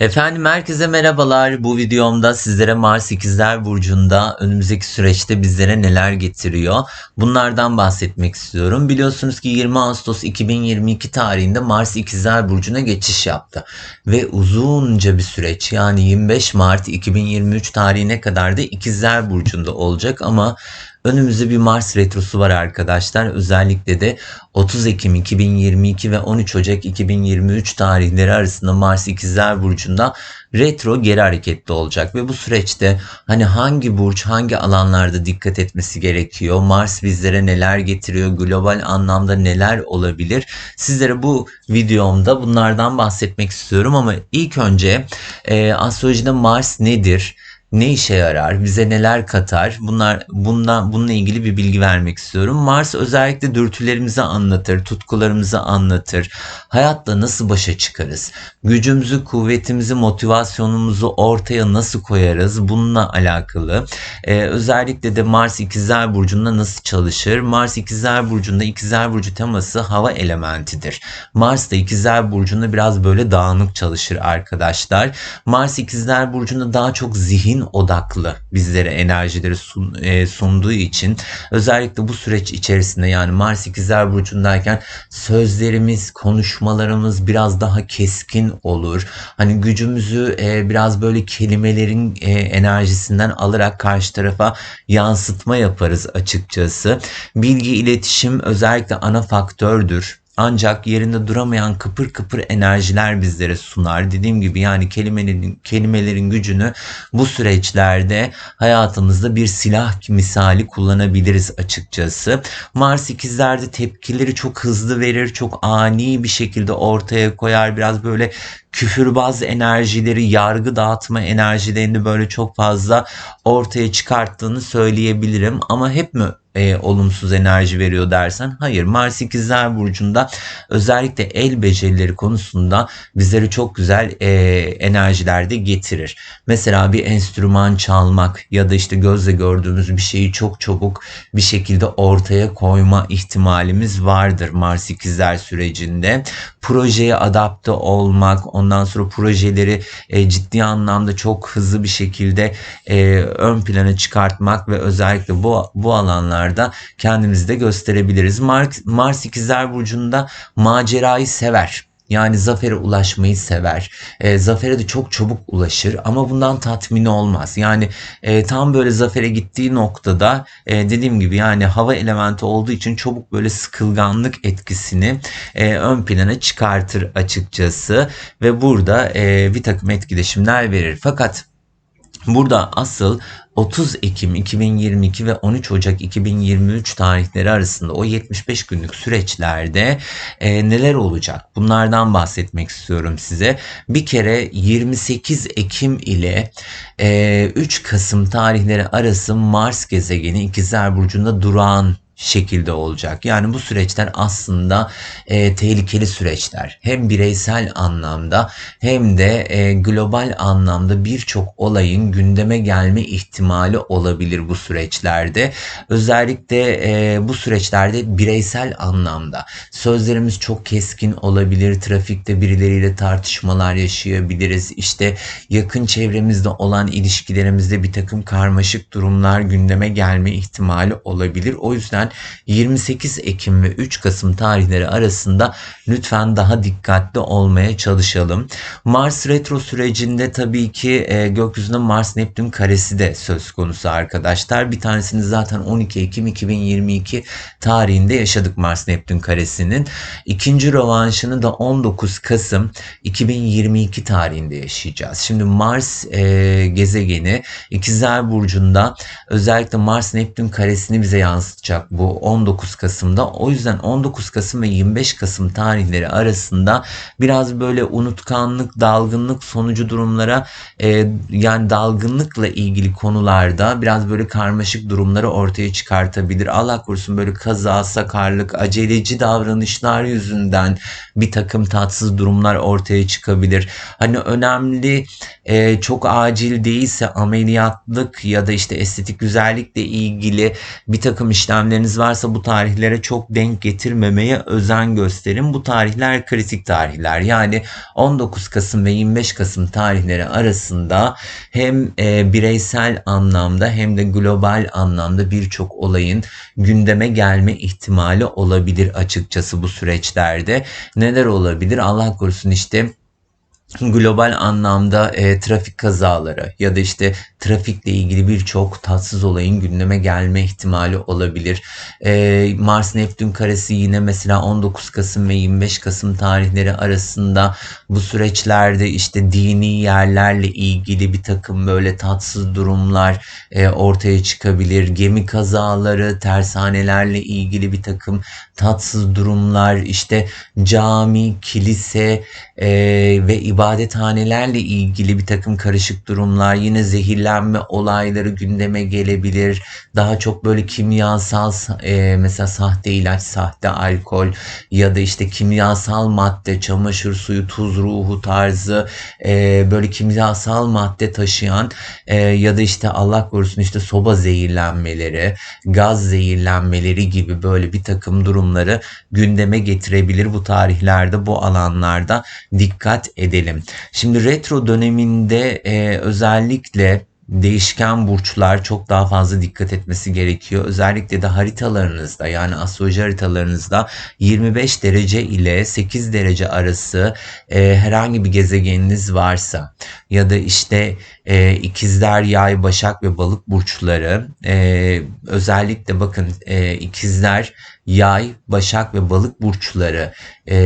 Efendim herkese merhabalar. Bu videomda sizlere Mars İkizler Burcu'nda önümüzdeki süreçte bizlere neler getiriyor? Bunlardan bahsetmek istiyorum. Biliyorsunuz ki 20 Ağustos 2022 tarihinde Mars İkizler Burcu'na geçiş yaptı. Ve uzunca bir süreç yani 25 Mart 2023 tarihine kadar da İkizler Burcu'nda olacak ama Önümüzde bir Mars retrosu var arkadaşlar. Özellikle de 30 Ekim 2022 ve 13 Ocak 2023 tarihleri arasında Mars İkizler Burcu'nda retro geri hareketli olacak. Ve bu süreçte hani hangi burç hangi alanlarda dikkat etmesi gerekiyor? Mars bizlere neler getiriyor? Global anlamda neler olabilir? Sizlere bu videomda bunlardan bahsetmek istiyorum ama ilk önce e, astrolojide Mars nedir ne işe yarar, bize neler katar? Bunlar bundan bununla ilgili bir bilgi vermek istiyorum. Mars özellikle dürtülerimizi anlatır, tutkularımızı anlatır. Hayatla nasıl başa çıkarız? Gücümüzü, kuvvetimizi, motivasyonumuzu ortaya nasıl koyarız? Bununla alakalı. Ee, özellikle de Mars İkizler Burcu'nda nasıl çalışır? Mars İkizler Burcu'nda İkizler Burcu teması hava elementidir. Mars da İkizler Burcu'nda biraz böyle dağınık çalışır arkadaşlar. Mars İkizler Burcu'nda daha çok zihin odaklı bizlere enerjileri sun, e, sunduğu için özellikle bu süreç içerisinde yani Mars İkizler Burcu'ndayken sözlerimiz, konuşmalarımız biraz daha keskin olur. Hani gücümüzü e, biraz böyle kelimelerin e, enerjisinden alarak karşı tarafa yansıtma yaparız açıkçası. Bilgi iletişim özellikle ana faktördür ancak yerinde duramayan kıpır kıpır enerjiler bizlere sunar. Dediğim gibi yani kelimelerin kelimelerin gücünü bu süreçlerde hayatımızda bir silah misali kullanabiliriz açıkçası. Mars ikizlerde tepkileri çok hızlı verir, çok ani bir şekilde ortaya koyar. Biraz böyle küfürbaz enerjileri, yargı dağıtma enerjilerini böyle çok fazla ortaya çıkarttığını söyleyebilirim. Ama hep mi e, olumsuz enerji veriyor dersen hayır Mars ikizler burcunda özellikle el becerileri konusunda bizleri çok güzel e, enerjiler de getirir. Mesela bir enstrüman çalmak ya da işte gözle gördüğümüz bir şeyi çok çabuk bir şekilde ortaya koyma ihtimalimiz vardır Mars ikizler sürecinde. Projeye adapte olmak, ondan sonra projeleri e, ciddi anlamda çok hızlı bir şekilde e, ön plana çıkartmak ve özellikle bu bu alanlarda kendimizi de gösterebiliriz. Mars, Mars ikizler burcunda macerayı sever. Yani zafere ulaşmayı sever. E, zafere de çok çabuk ulaşır ama bundan tatmin olmaz. Yani e, tam böyle zafere gittiği noktada e, dediğim gibi yani hava elementi olduğu için çabuk böyle sıkılganlık etkisini e, ön plana çıkartır açıkçası. Ve burada e, bir takım etkileşimler verir. Fakat Burada asıl 30 Ekim 2022 ve 13 Ocak 2023 tarihleri arasında o 75 günlük süreçlerde e, neler olacak? Bunlardan bahsetmek istiyorum size. Bir kere 28 Ekim ile e, 3 Kasım tarihleri arası Mars gezegeni İkizler Burcu'nda durağan şekilde olacak. Yani bu süreçler aslında e, tehlikeli süreçler. Hem bireysel anlamda hem de e, global anlamda birçok olayın gündeme gelme ihtimali olabilir bu süreçlerde. Özellikle e, bu süreçlerde bireysel anlamda sözlerimiz çok keskin olabilir. Trafikte birileriyle tartışmalar yaşayabiliriz. İşte yakın çevremizde olan ilişkilerimizde bir takım karmaşık durumlar gündeme gelme ihtimali olabilir. O yüzden yüzden 28 Ekim ve 3 Kasım tarihleri arasında lütfen daha dikkatli olmaya çalışalım. Mars retro sürecinde tabii ki e, gökyüzünde Mars Neptün karesi de söz konusu arkadaşlar. Bir tanesini zaten 12 Ekim 2022 tarihinde yaşadık Mars Neptün karesinin. İkinci rövanşını da 19 Kasım 2022 tarihinde yaşayacağız. Şimdi Mars e, gezegeni İkizler Burcu'nda özellikle Mars Neptün karesini bize yansıtacak bu 19 Kasım'da. O yüzden 19 Kasım ve 25 Kasım tarihleri arasında biraz böyle unutkanlık, dalgınlık sonucu durumlara e, yani dalgınlıkla ilgili konularda biraz böyle karmaşık durumları ortaya çıkartabilir. Allah korusun böyle kaza, sakarlık, aceleci davranışlar yüzünden bir takım tatsız durumlar ortaya çıkabilir. Hani önemli, e, çok acil değilse ameliyatlık ya da işte estetik güzellikle ilgili bir takım işlemlerin ilişkileriniz varsa bu tarihlere çok denk getirmemeye özen gösterin. Bu tarihler kritik tarihler. Yani 19 Kasım ve 25 Kasım tarihleri arasında hem e, bireysel anlamda hem de global anlamda birçok olayın gündeme gelme ihtimali olabilir açıkçası bu süreçlerde. Neler olabilir? Allah korusun işte global anlamda e, trafik kazaları ya da işte trafikle ilgili birçok tatsız olayın gündeme gelme ihtimali olabilir. E, Mars Neptün karesi yine mesela 19 Kasım ve 25 Kasım tarihleri arasında bu süreçlerde işte dini yerlerle ilgili bir takım böyle tatsız durumlar e, ortaya çıkabilir. Gemi kazaları, tersanelerle ilgili bir takım tatsız durumlar, işte cami, kilise e, ve ibadethanelerle ilgili bir takım karışık durumlar, yine zehirlenme olayları gündeme gelebilir. Daha çok böyle kimyasal e, mesela sahte ilaç, sahte alkol ya da işte kimyasal madde, çamaşır suyu, tuz ruhu tarzı e, böyle kimyasal madde taşıyan e, ya da işte Allah korusun işte soba zehirlenmeleri, gaz zehirlenmeleri gibi böyle bir takım durumları gündeme getirebilir bu tarihlerde bu alanlarda dikkat edelim. Şimdi retro döneminde e, özellikle değişken burçlar çok daha fazla dikkat etmesi gerekiyor. Özellikle de haritalarınızda yani astroloji haritalarınızda 25 derece ile 8 derece arası e, herhangi bir gezegeniniz varsa ya da işte e, ikizler, yay, başak ve balık burçları e, özellikle bakın e, ikizler yay, başak ve balık burçları e,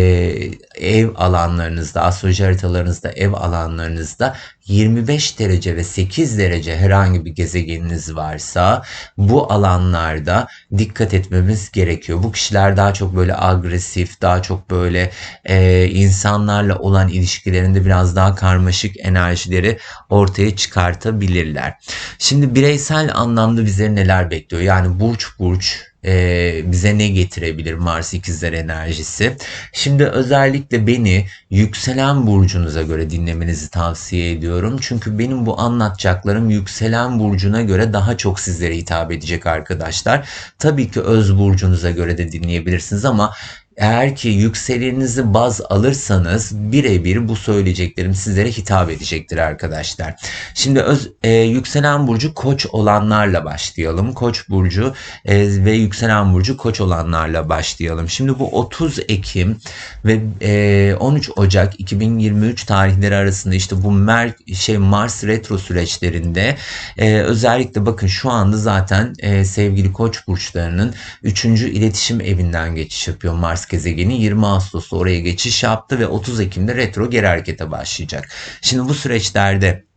ev alanlarınızda, astroloji haritalarınızda, ev alanlarınızda 25 derece ve 8 derece herhangi bir gezegeniniz varsa bu alanlarda dikkat etmemiz gerekiyor. Bu kişiler daha çok böyle agresif, daha çok böyle e, insanlarla olan ilişkilerinde biraz daha karmaşık enerjileri ortaya çıkartabilirler. Şimdi bireysel anlamda bize neler bekliyor? Yani burç burç e, bize ne getirebilir Mars ikizler enerjisi? Şimdi özellikle beni yükselen burcunuza göre dinlemenizi tavsiye ediyorum. Çünkü benim bu anlatacaklarım yükselen burcuna göre daha çok sizlere hitap edecek arkadaşlar. Tabii ki öz burcunuza göre de dinleyebilirsiniz ama eğer ki yükselenizi baz alırsanız birebir bu söyleyeceklerim sizlere hitap edecektir arkadaşlar. Şimdi öz, e, yükselen burcu koç olanlarla başlayalım. Koç burcu e, ve yükselen burcu koç olanlarla başlayalım. Şimdi bu 30 Ekim ve e, 13 Ocak 2023 tarihleri arasında işte bu Mer şey Mars retro süreçlerinde e, özellikle bakın şu anda zaten e, sevgili koç burçlarının 3. iletişim evinden geçiş yapıyor Mars gezegeni 20 Ağustos'ta oraya geçiş yaptı ve 30 Ekim'de retro geri harekete başlayacak. Şimdi bu süreçlerde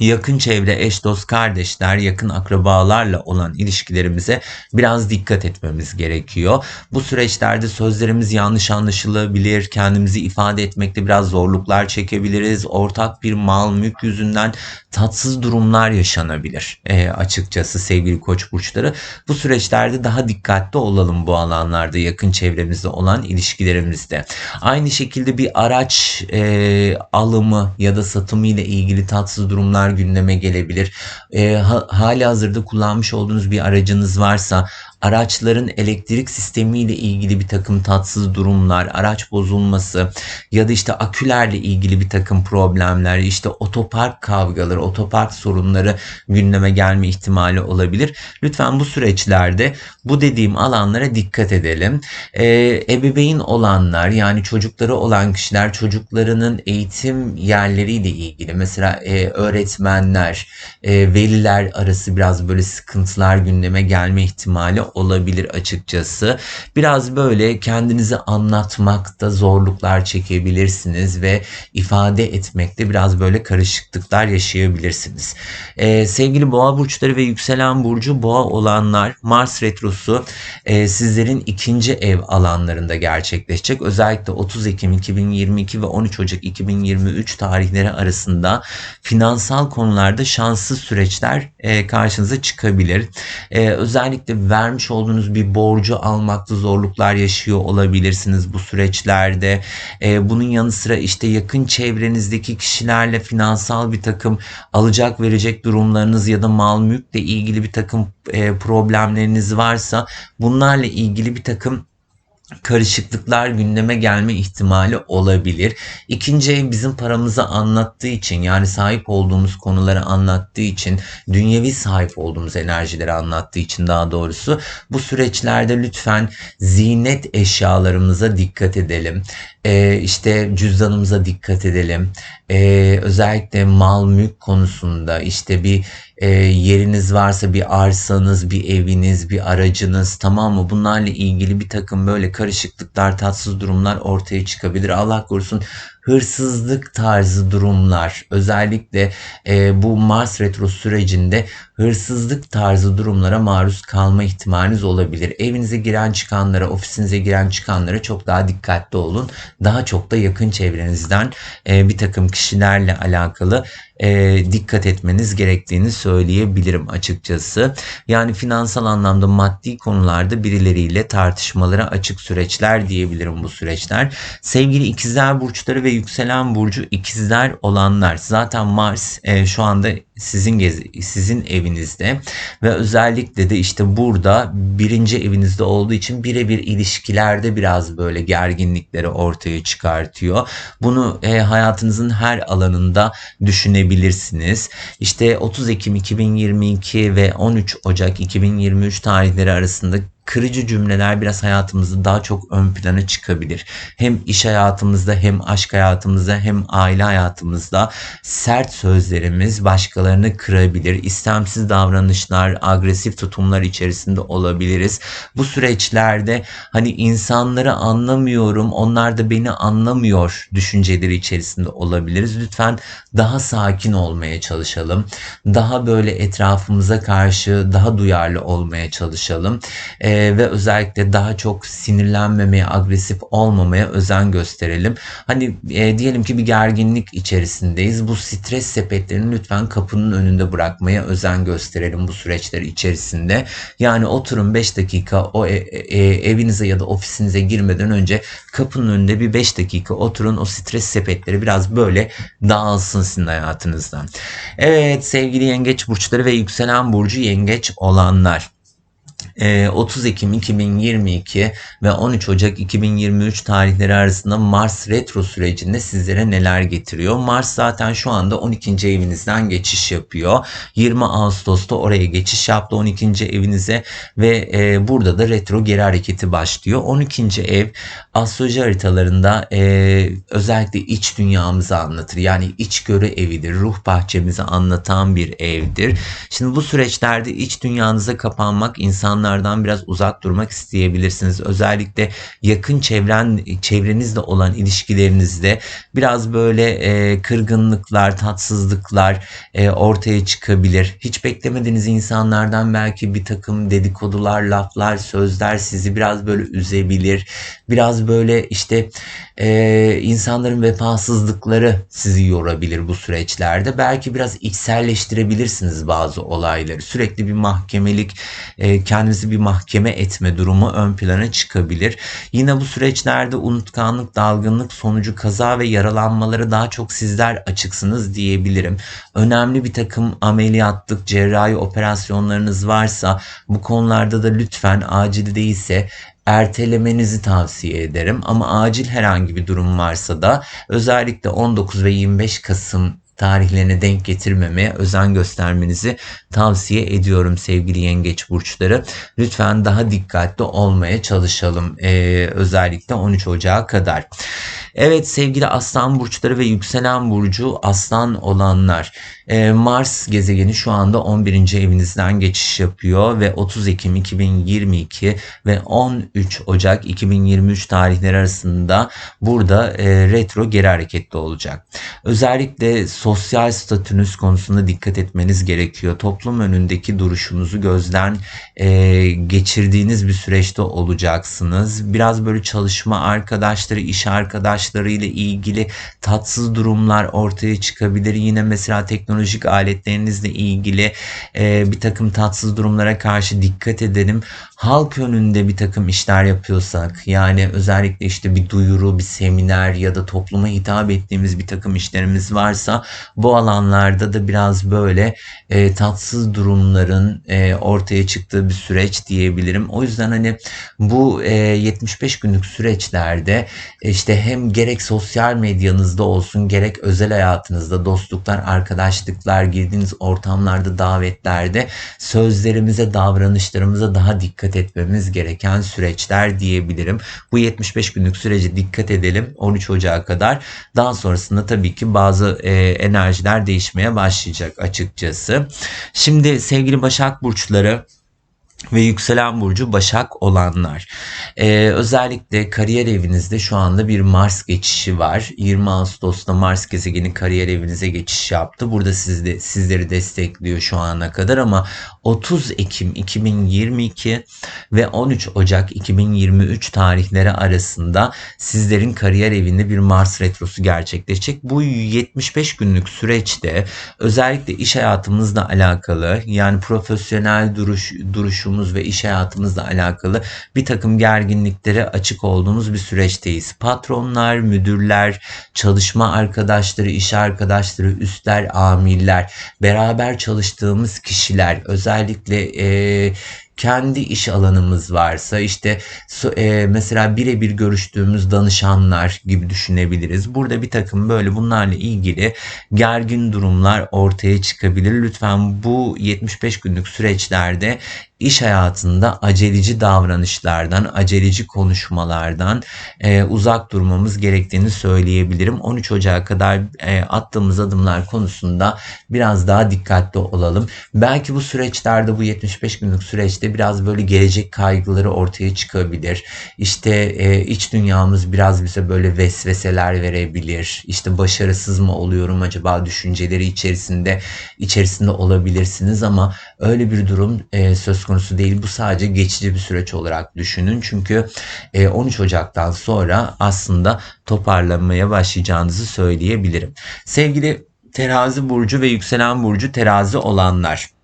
yakın çevre, eş, dost, kardeşler, yakın akrabalarla olan ilişkilerimize biraz dikkat etmemiz gerekiyor. Bu süreçlerde sözlerimiz yanlış anlaşılabilir, kendimizi ifade etmekte biraz zorluklar çekebiliriz. Ortak bir mal, mülk yüzünden tatsız durumlar yaşanabilir e, açıkçası sevgili koç burçları. Bu süreçlerde daha dikkatli olalım bu alanlarda yakın çevremizde olan ilişkilerimizde. Aynı şekilde bir araç e, alımı ya da satımı ile ilgili tatsız durumlar gündeme gelebilir. E, ha, hali hazırda kullanmış olduğunuz bir aracınız varsa araçların elektrik sistemiyle ilgili bir takım tatsız durumlar, araç bozulması ya da işte akülerle ilgili bir takım problemler, işte otopark kavgaları, otopark sorunları gündeme gelme ihtimali olabilir. Lütfen bu süreçlerde bu dediğim alanlara dikkat edelim. Ee, ebeveyn olanlar yani çocukları olan kişiler çocuklarının eğitim yerleriyle ilgili mesela e, öğretmenler, e, veliler arası biraz böyle sıkıntılar gündeme gelme ihtimali olabilir açıkçası. Biraz böyle kendinizi anlatmakta zorluklar çekebilirsiniz ve ifade etmekte biraz böyle karışıklıklar yaşayabilirsiniz. Ee, sevgili boğa burçları ve yükselen burcu boğa olanlar Mars retrosu e, sizlerin ikinci ev alanlarında gerçekleşecek. Özellikle 30 Ekim 2022 ve 13 Ocak 2023 tarihleri arasında finansal konularda şanssız süreçler e, karşınıza çıkabilir. E, özellikle verme vermiş olduğunuz bir borcu almakta zorluklar yaşıyor olabilirsiniz bu süreçlerde. E, bunun yanı sıra işte yakın çevrenizdeki kişilerle finansal bir takım alacak verecek durumlarınız ya da mal mülkle ilgili bir takım e, problemleriniz varsa bunlarla ilgili bir takım karışıklıklar gündeme gelme ihtimali olabilir. İkinci ev bizim paramızı anlattığı için yani sahip olduğumuz konuları anlattığı için dünyevi sahip olduğumuz enerjileri anlattığı için daha doğrusu bu süreçlerde lütfen zinet eşyalarımıza dikkat edelim. Ee, işte cüzdanımıza dikkat edelim. Ee, özellikle mal mülk konusunda işte bir e, yeriniz varsa bir arsanız, bir eviniz, bir aracınız tamam mı? Bunlarla ilgili bir takım böyle karışıklıklar, tatsız durumlar ortaya çıkabilir. Allah korusun hırsızlık tarzı durumlar özellikle e, bu Mars retro sürecinde hırsızlık tarzı durumlara maruz kalma ihtimaliniz olabilir. Evinize giren çıkanlara, ofisinize giren çıkanlara çok daha dikkatli olun. Daha çok da yakın çevrenizden e, bir takım kişilerle alakalı e, dikkat etmeniz gerektiğini söyleyebilirim açıkçası. Yani finansal anlamda maddi konularda birileriyle tartışmalara açık süreçler diyebilirim bu süreçler. Sevgili ikizler burçları ve yükselen burcu ikizler olanlar zaten Mars e, şu anda sizin gezi, sizin evinizde ve özellikle de işte burada birinci evinizde olduğu için birebir ilişkilerde biraz böyle gerginlikleri ortaya çıkartıyor. Bunu e, hayatınızın her alanında düşünebilirsiniz. İşte 30 Ekim 2022 ve 13 Ocak 2023 tarihleri arasında kırıcı cümleler biraz hayatımızda daha çok ön plana çıkabilir. Hem iş hayatımızda hem aşk hayatımızda hem aile hayatımızda sert sözlerimiz başkalarını kırabilir. İstemsiz davranışlar, agresif tutumlar içerisinde olabiliriz. Bu süreçlerde hani insanları anlamıyorum, onlar da beni anlamıyor düşünceleri içerisinde olabiliriz. Lütfen daha sakin olmaya çalışalım. Daha böyle etrafımıza karşı daha duyarlı olmaya çalışalım. Ee, ee, ve özellikle daha çok sinirlenmemeye, agresif olmamaya özen gösterelim. Hani e, diyelim ki bir gerginlik içerisindeyiz. Bu stres sepetlerini lütfen kapının önünde bırakmaya özen gösterelim bu süreçler içerisinde. Yani oturun 5 dakika o e, e, evinize ya da ofisinize girmeden önce kapının önünde bir 5 dakika oturun. O stres sepetleri biraz böyle dağılsın sizin hayatınızdan. Evet sevgili yengeç burçları ve yükselen burcu yengeç olanlar. 30 ee, Ekim 2022 ve 13 Ocak 2023 tarihleri arasında Mars retro sürecinde sizlere neler getiriyor? Mars zaten şu anda 12. evinizden geçiş yapıyor. 20 Ağustos'ta oraya geçiş yaptı 12. evinize ve e, burada da retro geri hareketi başlıyor. 12. ev astroloji haritalarında e, özellikle iç dünyamızı anlatır. Yani içgörü evidir. Ruh bahçemizi anlatan bir evdir. Şimdi bu süreçlerde iç dünyanıza kapanmak insanlar insanlardan biraz uzak durmak isteyebilirsiniz. Özellikle yakın çevren çevrenizle olan ilişkilerinizde biraz böyle e, kırgınlıklar, tatsızlıklar e, ortaya çıkabilir. Hiç beklemediğiniz insanlardan belki bir takım dedikodular, laflar, sözler sizi biraz böyle üzebilir. Biraz böyle işte e, insanların vefasızlıkları sizi yorabilir bu süreçlerde. Belki biraz içselleştirebilirsiniz bazı olayları. Sürekli bir mahkemelik, e, kendinizi bir mahkeme etme durumu ön plana çıkabilir. Yine bu süreçlerde unutkanlık, dalgınlık sonucu kaza ve yaralanmaları daha çok sizler açıksınız diyebilirim. Önemli bir takım ameliyatlık, cerrahi operasyonlarınız varsa bu konularda da lütfen acil değilse ertelemenizi tavsiye ederim. Ama acil herhangi bir durum varsa da özellikle 19 ve 25 Kasım tarihlerine denk getirmemeye özen göstermenizi tavsiye ediyorum sevgili yengeç burçları. Lütfen daha dikkatli olmaya çalışalım ee, özellikle 13 Ocağı kadar. Evet sevgili aslan burçları ve yükselen burcu aslan olanlar. E, Mars gezegeni şu anda 11. evinizden geçiş yapıyor ve 30 Ekim 2022 ve 13 Ocak 2023 tarihleri arasında burada e, retro geri hareketli olacak. Özellikle sosyal statünüz konusunda dikkat etmeniz gerekiyor. Toplum önündeki duruşunuzu gözden e, geçirdiğiniz bir süreçte olacaksınız. Biraz böyle çalışma arkadaşları, iş arkadaşları ile ilgili tatsız durumlar ortaya çıkabilir. Yine mesela teknolojik aletlerinizle ilgili e, bir takım tatsız durumlara karşı dikkat edelim. Halk önünde bir takım işler yapıyorsak yani özellikle işte bir duyuru, bir seminer ya da topluma hitap ettiğimiz bir takım işlerimiz varsa bu alanlarda da biraz böyle e, tatsız durumların e, ortaya çıktığı bir süreç diyebilirim. O yüzden hani bu e, 75 günlük süreçlerde işte hem gerek sosyal medyanızda olsun gerek özel hayatınızda dostluklar, arkadaşlıklar, girdiğiniz ortamlarda, davetlerde sözlerimize, davranışlarımıza daha dikkat etmemiz gereken süreçler diyebilirim. Bu 75 günlük sürece dikkat edelim 13 Ocağı kadar. Daha sonrasında tabii ki bazı e, enerjiler değişmeye başlayacak açıkçası. Şimdi sevgili Başak Burçları ve yükselen burcu Başak olanlar. Ee, özellikle kariyer evinizde şu anda bir Mars geçişi var. 20 Ağustos'ta Mars gezegeni kariyer evinize geçiş yaptı. Burada sizde, sizleri destekliyor şu ana kadar ama 30 Ekim 2022 ve 13 Ocak 2023 tarihleri arasında sizlerin kariyer evinde bir Mars retrosu gerçekleşecek. Bu 75 günlük süreçte özellikle iş hayatımızla alakalı yani profesyonel duruş duruşumuz ve iş hayatımızla alakalı bir takım gerginliklere açık olduğumuz bir süreçteyiz. Patronlar, müdürler, çalışma arkadaşları, iş arkadaşları, üstler, amirler, beraber çalıştığımız kişiler, özellikle e, kendi iş alanımız varsa işte e, mesela birebir görüştüğümüz danışanlar gibi düşünebiliriz. Burada bir takım böyle bunlarla ilgili gergin durumlar ortaya çıkabilir. Lütfen bu 75 günlük süreçlerde iş hayatında aceleci davranışlardan, aceleci konuşmalardan e, uzak durmamız gerektiğini söyleyebilirim. 13 Ocağı kadar e, attığımız adımlar konusunda biraz daha dikkatli olalım. Belki bu süreçlerde bu 75 günlük süreçte biraz böyle gelecek kaygıları ortaya çıkabilir. İşte e, iç dünyamız biraz bize böyle vesveseler verebilir. İşte başarısız mı oluyorum acaba düşünceleri içerisinde içerisinde olabilirsiniz ama öyle bir durum e, söz konusu değil. Bu sadece geçici bir süreç olarak düşünün. Çünkü 13 e, Ocak'tan sonra aslında toparlanmaya başlayacağınızı söyleyebilirim. Sevgili terazi burcu ve yükselen burcu terazi olanlar.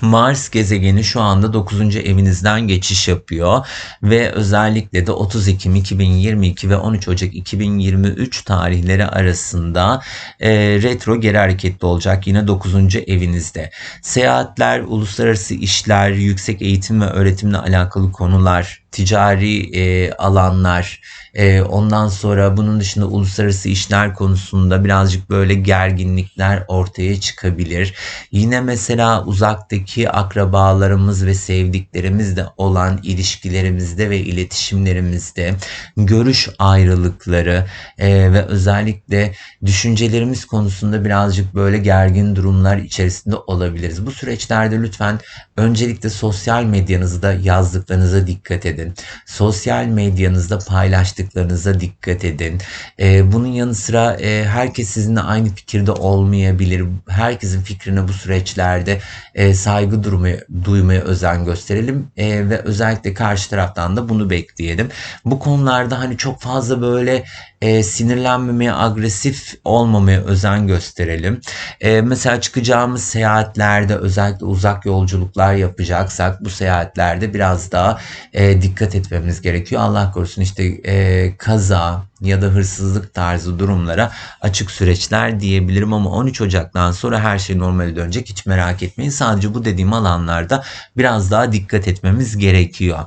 Mars gezegeni şu anda 9. evinizden geçiş yapıyor ve özellikle de 30 Ekim 2022 ve 13 Ocak 2023 tarihleri arasında e, retro geri hareketli olacak yine 9. evinizde. Seyahatler, uluslararası işler, yüksek eğitim ve öğretimle alakalı konular, ticari e, alanlar, e, ondan sonra bunun dışında uluslararası işler konusunda birazcık böyle gerginlikler ortaya çıkabilir. Yine mesela uzaktaki akrabalarımız ve sevdiklerimizle olan ilişkilerimizde ve iletişimlerimizde görüş ayrılıkları e, ve özellikle düşüncelerimiz konusunda birazcık böyle gergin durumlar içerisinde olabiliriz. Bu süreçlerde lütfen öncelikle sosyal medyanızda yazdıklarınıza dikkat edin edin. Sosyal medyanızda paylaştıklarınıza dikkat edin. E, bunun yanı sıra e, herkes sizinle aynı fikirde olmayabilir. Herkesin fikrine bu süreçlerde e, saygı durmaya, duymaya özen gösterelim e, ve özellikle karşı taraftan da bunu bekleyelim. Bu konularda hani çok fazla böyle e, sinirlenmemeye, agresif olmamaya özen gösterelim. E, mesela çıkacağımız seyahatlerde özellikle uzak yolculuklar yapacaksak bu seyahatlerde biraz daha e, dikkat etmemiz gerekiyor. Allah korusun işte e, kaza, ya da hırsızlık tarzı durumlara açık süreçler diyebilirim ama 13 Ocak'tan sonra her şey normale dönecek hiç merak etmeyin. Sadece bu dediğim alanlarda biraz daha dikkat etmemiz gerekiyor.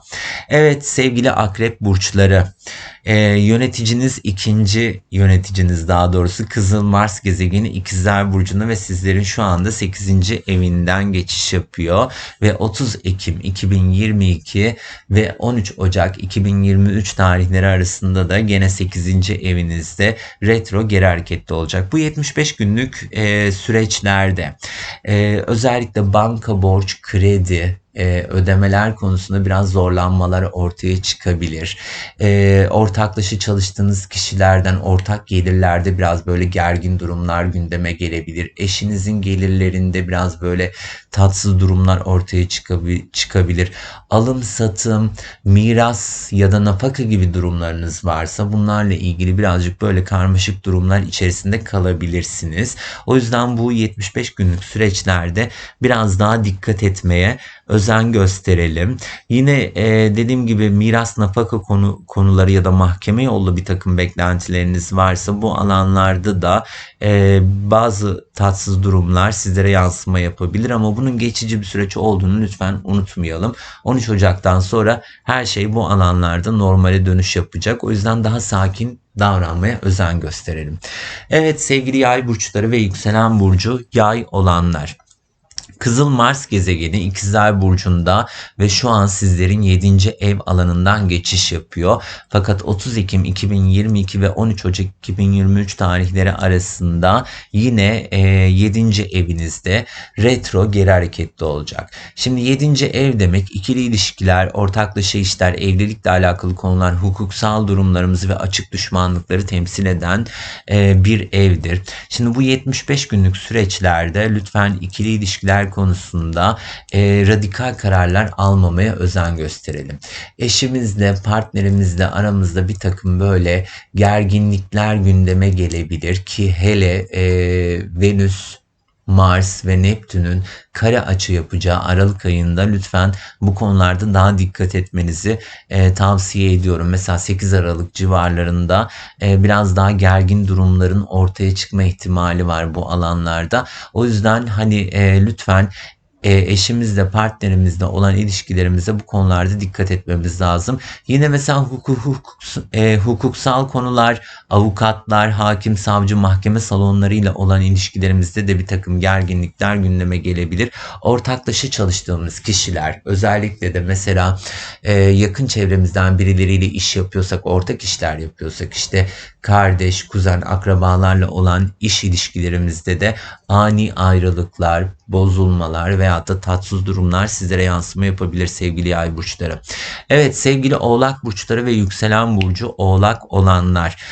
Evet sevgili akrep burçları e, yöneticiniz ikinci yöneticiniz daha doğrusu Kızıl Mars gezegeni ikizler burcuna ve sizlerin şu anda 8. evinden geçiş yapıyor ve 30 Ekim 2022 ve 13 Ocak 2023 tarihleri arasında da gene 8 8. evinizde retro geri hareketli olacak. Bu 75 günlük e, süreçlerde e, özellikle banka borç, kredi, e, ödemeler konusunda biraz zorlanmalar ortaya çıkabilir. E, ortaklaşa çalıştığınız kişilerden ortak gelirlerde biraz böyle gergin durumlar gündeme gelebilir. Eşinizin gelirlerinde biraz böyle tatsız durumlar ortaya çıkabilir. Alım satım, miras ya da nafaka gibi durumlarınız varsa bunlarla ilgili birazcık böyle karmaşık durumlar içerisinde kalabilirsiniz. O yüzden bu 75 günlük süreçlerde biraz daha dikkat etmeye özen gösterelim. Yine e, dediğim gibi miras nafaka konu konuları ya da mahkeme yollu bir takım beklentileriniz varsa bu alanlarda da e, bazı tatsız durumlar sizlere yansıma yapabilir ama bunun geçici bir süreç olduğunu lütfen unutmayalım. 13 Ocak'tan sonra her şey bu alanlarda normale dönüş yapacak. O yüzden daha sakin davranmaya özen gösterelim. Evet sevgili yay burçları ve yükselen burcu yay olanlar. Kızıl Mars gezegeni İkizler Burcu'nda ve şu an sizlerin 7. ev alanından geçiş yapıyor. Fakat 30 Ekim 2022 ve 13 Ocak 2023 tarihleri arasında yine e, 7. evinizde retro geri hareketli olacak. Şimdi 7. ev demek ikili ilişkiler, ortaklaşa işler, evlilikle alakalı konular, hukuksal durumlarımızı ve açık düşmanlıkları temsil eden e, bir evdir. Şimdi bu 75 günlük süreçlerde lütfen ikili ilişkiler konusunda e, radikal kararlar almamaya özen gösterelim. Eşimizle, partnerimizle aramızda bir takım böyle gerginlikler gündeme gelebilir ki hele e, Venüs Mars ve Neptün'ün kare açı yapacağı Aralık ayında lütfen bu konularda daha dikkat etmenizi e, tavsiye ediyorum. Mesela 8 Aralık civarlarında e, biraz daha gergin durumların ortaya çıkma ihtimali var bu alanlarda. O yüzden hani e, lütfen e, eşimizle, partnerimizle olan ilişkilerimize bu konularda dikkat etmemiz lazım. Yine mesela hukuk, hukuk, e, hukuksal konular, avukatlar, hakim, savcı, mahkeme salonlarıyla olan ilişkilerimizde de bir takım gerginlikler gündeme gelebilir. Ortaklaşa çalıştığımız kişiler, özellikle de mesela e, yakın çevremizden birileriyle iş yapıyorsak, ortak işler yapıyorsak, işte kardeş, kuzen, akrabalarla olan iş ilişkilerimizde de ani ayrılıklar, bozulmalar veya da tatsız durumlar sizlere yansıma yapabilir sevgili yay burçları. Evet sevgili oğlak burçları ve yükselen burcu oğlak olanlar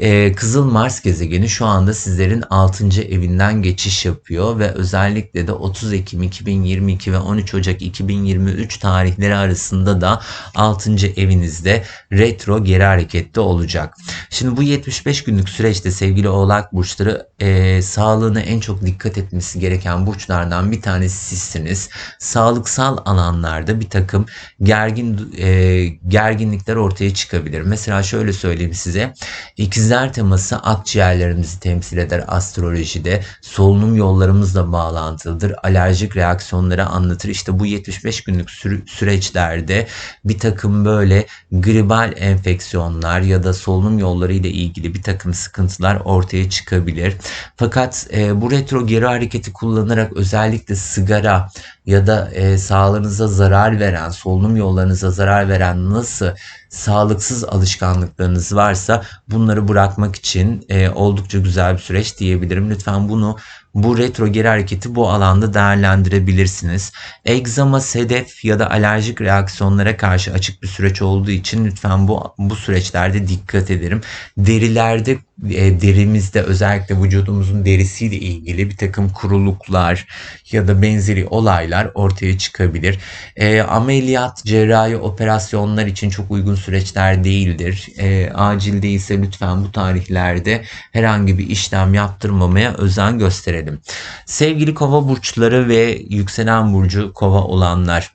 e, Kızıl Mars gezegeni şu anda sizlerin 6. evinden geçiş yapıyor ve özellikle de 30 Ekim 2022 ve 13 Ocak 2023 tarihleri arasında da 6. evinizde retro geri harekette olacak. Şimdi bu 75 günlük süreçte sevgili oğlak burçları e, sağlığına en çok dikkat etmesi gereken burçlardan bir tanesi sizsiniz. Sağlıksal alanlarda bir takım gergin e, gerginlikler ortaya çıkabilir. Mesela şöyle söyleyeyim size. İkiz İkizler teması akciğerlerimizi temsil eder astrolojide. Solunum yollarımızla bağlantılıdır. Alerjik reaksiyonları anlatır. İşte bu 75 günlük sü- süreçlerde bir takım böyle gribal enfeksiyonlar ya da solunum yolları ile ilgili bir takım sıkıntılar ortaya çıkabilir. Fakat e, bu retro geri hareketi kullanarak özellikle sigara ya da e, sağlığınıza zarar veren, solunum yollarınıza zarar veren nasıl sağlıksız alışkanlıklarınız varsa bunları bırakmak için e, oldukça güzel bir süreç diyebilirim. Lütfen bunu bu retro geri hareketi bu alanda değerlendirebilirsiniz. Egzama, sedef ya da alerjik reaksiyonlara karşı açık bir süreç olduğu için lütfen bu bu süreçlerde dikkat ederim. Derilerde e, derimizde özellikle vücudumuzun derisiyle ilgili bir takım kuruluklar ya da benzeri olaylar ortaya çıkabilir. E, ameliyat, cerrahi operasyonlar için çok uygun süreçler değildir. E, acil değilse lütfen bu tarihlerde herhangi bir işlem yaptırmamaya özen gösterelim. Sevgili kova burçları ve yükselen burcu kova olanlar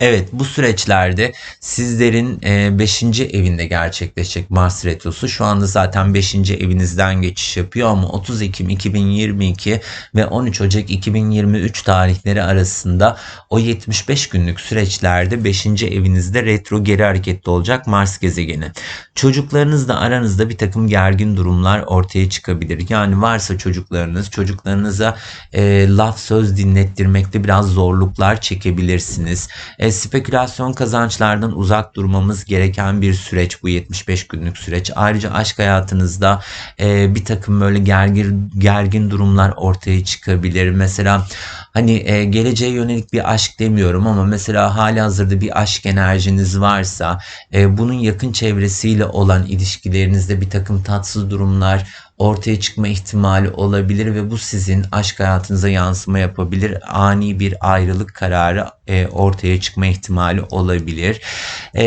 Evet bu süreçlerde sizlerin 5. E, evinde gerçekleşecek Mars Retrosu. Şu anda zaten 5. evinizden geçiş yapıyor ama 30 Ekim 2022 ve 13 Ocak 2023 tarihleri arasında o 75 günlük süreçlerde 5. evinizde retro geri hareketli olacak Mars gezegeni. Çocuklarınızla aranızda bir takım gergin durumlar ortaya çıkabilir. Yani varsa çocuklarınız çocuklarınıza e, laf söz dinlettirmekte biraz zorluklar çekebilirsiniz. E, spekülasyon kazançlardan uzak durmamız gereken bir süreç bu 75 günlük süreç. Ayrıca aşk hayatınızda e, bir takım böyle gergin gergin durumlar ortaya çıkabilir. Mesela hani e, geleceğe yönelik bir aşk demiyorum ama mesela hali hazırda bir aşk enerjiniz varsa e, bunun yakın çevresiyle olan ilişkilerinizde bir takım tatsız durumlar ortaya çıkma ihtimali olabilir ve bu sizin aşk hayatınıza yansıma yapabilir. Ani bir ayrılık kararı e, ortaya çıkma ihtimali olabilir. E,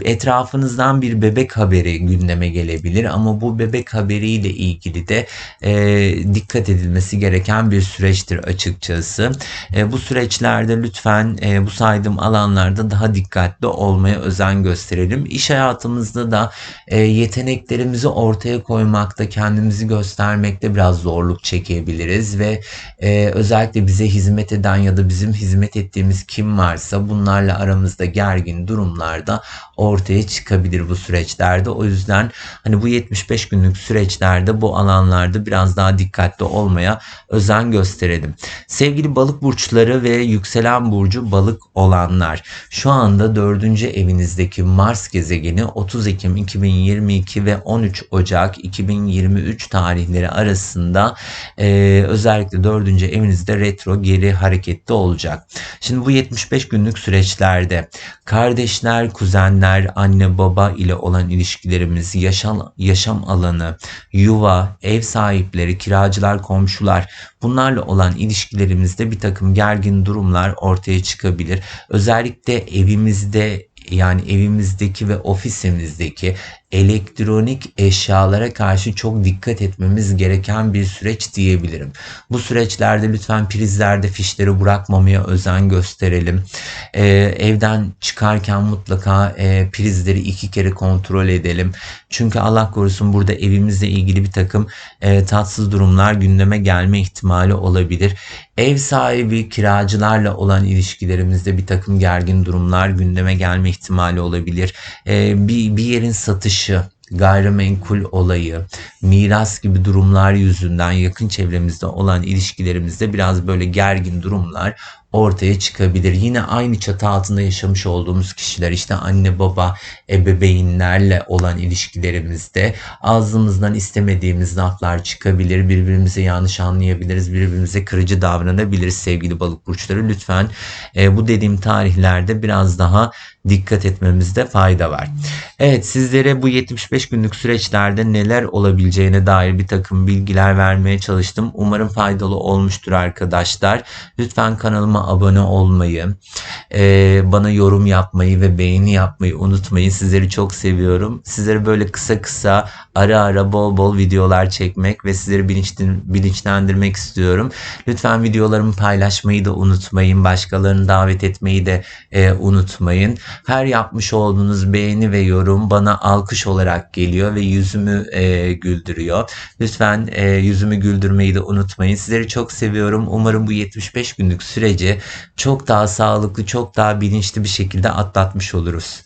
etrafınızdan bir bebek haberi gündeme gelebilir ama bu bebek haberiyle ilgili de e, dikkat edilmesi gereken bir süreçtir açıkçası. E, bu süreçlerde lütfen e, bu saydığım alanlarda daha dikkatli olmaya özen gösterelim. İş hayatımızda da e, yeteneklerimizi ortaya koymakta, kendimizi göstermekte biraz zorluk çekebiliriz ve e, özellikle bize hizmet eden ya da bizim hizmet ettiğimiz kim varsa bunlarla aramızda gergin durumlarda ortaya çıkabilir bu süreçlerde. O yüzden hani bu 75 günlük süreçlerde bu alanlarda biraz daha dikkatli olmaya özen gösterelim. Sevgili balık burçları ve yükselen burcu balık olanlar şu anda 4. evinizdeki Mars gezegeni 30 Ekim 2022 ve 13 Ocak 2023 tarihleri arasında e, özellikle 4. evinizde retro geri harekette olacak. Şimdi bu 75 günlük süreçlerde kardeşler, kuzenler, anne baba ile olan ilişkilerimiz, yaşam, yaşam alanı, yuva, ev sahipleri, kiracılar, komşular bunlarla olan ilişkilerimizde bir takım gergin durumlar ortaya çıkabilir. Özellikle evimizde yani evimizdeki ve ofisimizdeki elektronik eşyalara karşı çok dikkat etmemiz gereken bir süreç diyebilirim. Bu süreçlerde lütfen prizlerde fişleri bırakmamaya özen gösterelim. Ee, evden çıkarken mutlaka e, prizleri iki kere kontrol edelim. Çünkü Allah korusun burada evimizle ilgili bir takım e, tatsız durumlar gündeme gelme ihtimali olabilir. Ev sahibi kiracılarla olan ilişkilerimizde bir takım gergin durumlar gündeme gelme ihtimali olabilir. E, bir, bir yerin satışı gayrimenkul olayı, miras gibi durumlar yüzünden yakın çevremizde olan ilişkilerimizde biraz böyle gergin durumlar ortaya çıkabilir. Yine aynı çatı altında yaşamış olduğumuz kişiler işte anne baba ebeveynlerle olan ilişkilerimizde ağzımızdan istemediğimiz laflar çıkabilir. Birbirimize yanlış anlayabiliriz. Birbirimize kırıcı davranabiliriz sevgili balık burçları. Lütfen e, bu dediğim tarihlerde biraz daha dikkat etmemizde fayda var. Evet sizlere bu 75 günlük süreçlerde neler olabileceğine dair bir takım bilgiler vermeye çalıştım. Umarım faydalı olmuştur arkadaşlar. Lütfen kanalıma abone olmayı, e, bana yorum yapmayı ve beğeni yapmayı unutmayın. Sizleri çok seviyorum. Sizlere böyle kısa kısa ara ara bol bol videolar çekmek ve sizleri bilinçlendirmek istiyorum. Lütfen videolarımı paylaşmayı da unutmayın. Başkalarını davet etmeyi de e, unutmayın. Her yapmış olduğunuz beğeni ve yorum bana alkış olarak geliyor ve yüzümü e, güldürüyor. Lütfen e, yüzümü güldürmeyi de unutmayın. Sizleri çok seviyorum. Umarım bu 75 günlük süreci çok daha sağlıklı, çok daha bilinçli bir şekilde atlatmış oluruz.